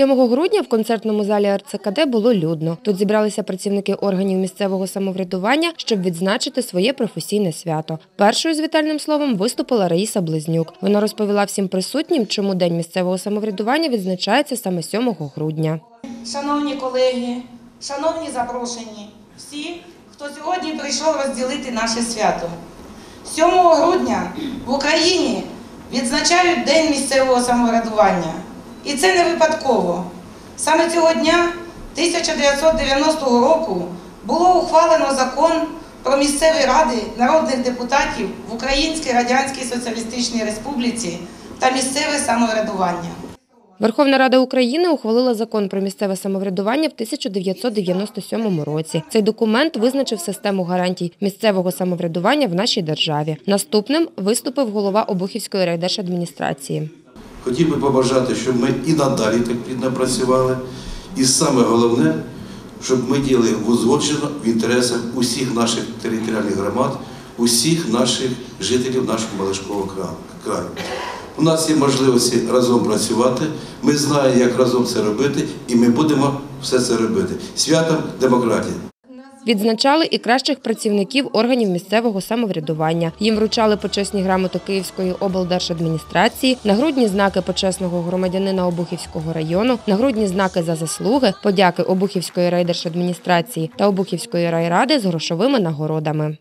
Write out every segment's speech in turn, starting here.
7 грудня в концертному залі РЦКД було людно. Тут зібралися працівники органів місцевого самоврядування, щоб відзначити своє професійне свято. Першою з вітальним словом виступила Раїса Близнюк. Вона розповіла всім присутнім, чому День місцевого самоврядування відзначається саме 7 грудня. Шановні колеги, шановні запрошені, всі, хто сьогодні прийшов розділити наше свято. 7 грудня в Україні відзначають День місцевого самоврядування. І це не випадково. Саме цього дня 1990 року було ухвалено закон про місцеві ради народних депутатів в Українській Радянській Соціалістичній Республіці та місцеве самоврядування. Верховна Рада України ухвалила закон про місцеве самоврядування в 1997 році. Цей документ визначив систему гарантій місцевого самоврядування в нашій державі. Наступним виступив голова Обухівської райдержадміністрації. Хотів би побажати, щоб ми і надалі так плідно працювали. І саме головне, щоб ми діяли узгоджено в інтересах усіх наших територіальних громад, усіх наших жителів нашого Малишкового краю. У нас є можливості разом працювати, ми знаємо, як разом це робити, і ми будемо все це робити. Святом демократії! Відзначали і кращих працівників органів місцевого самоврядування. Їм вручали почесні грамоти Київської облдержадміністрації, нагрудні знаки почесного громадянина Обухівського району, нагрудні знаки за заслуги, подяки Обухівської райдержадміністрації та Обухівської райради з грошовими нагородами.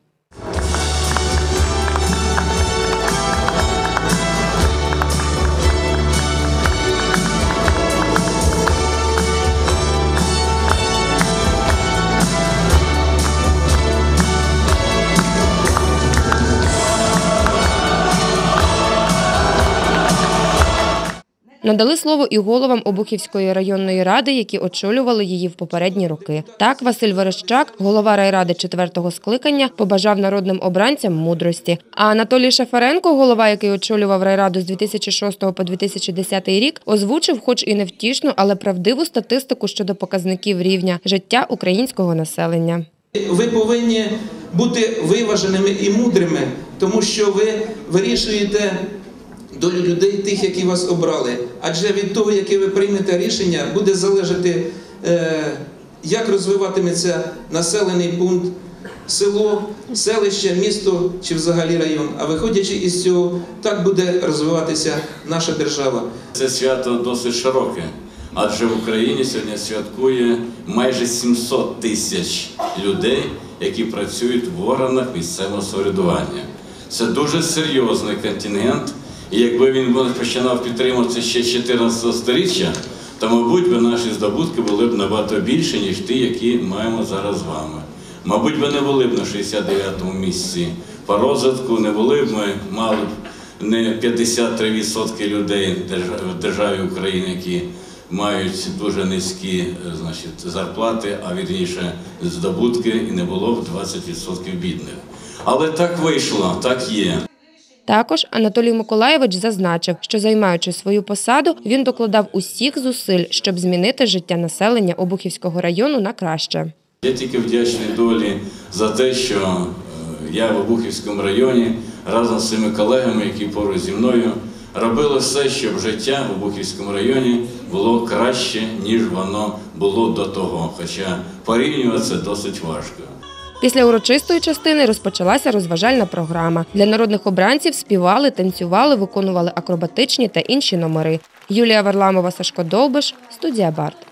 Надали слово і головам Обухівської районної ради, які очолювали її в попередні роки. Так, Василь Верещак, голова райради четвертого скликання, побажав народним обранцям мудрості. А Анатолій Шафаренко, голова, який очолював райраду з 2006 по 2010 рік, озвучив, хоч і невтішну, але правдиву статистику щодо показників рівня життя українського населення. Ви повинні бути виваженими і мудрими, тому що ви вирішуєте долю людей, тих, які вас обрали. Адже від того, яке ви приймете рішення, буде залежати, е, як розвиватиметься населений пункт, село, селище, місто чи взагалі район. А виходячи із цього, так буде розвиватися наша держава. Це свято досить широке, адже в Україні сьогодні святкує майже 700 тисяч людей, які працюють в органах місцевого самоврядування. Це дуже серйозний контингент, і якби він починав підтримуватися ще 14 століття, то, мабуть, би наші здобутки були б набагато більше, ніж ті, які маємо зараз з вами. Мабуть, би не були б на 69-му місці по розвитку, не були б ми мали б не 53% людей в державі України, які мають дуже низькі е, значить, зарплати, а вірніше здобутки, і не було б 20% бідних. Але так вийшло, так є. Також Анатолій Миколаєвич зазначив, що займаючи свою посаду, він докладав усіх зусиль, щоб змінити життя населення Обухівського району на краще. Я тільки вдячний долі за те, що е, я в Обухівському районі разом з своїми колегами, які поруч зі мною, робили все, щоб життя в Обухівському районі було краще, ніж воно було до того. Хоча порівнювати це досить важко. Після урочистої частини розпочалася розважальна програма. Для народних обранців співали, танцювали, виконували акробатичні та інші номери. Юлія Варламова, Сашко Довбиш, студія Барт.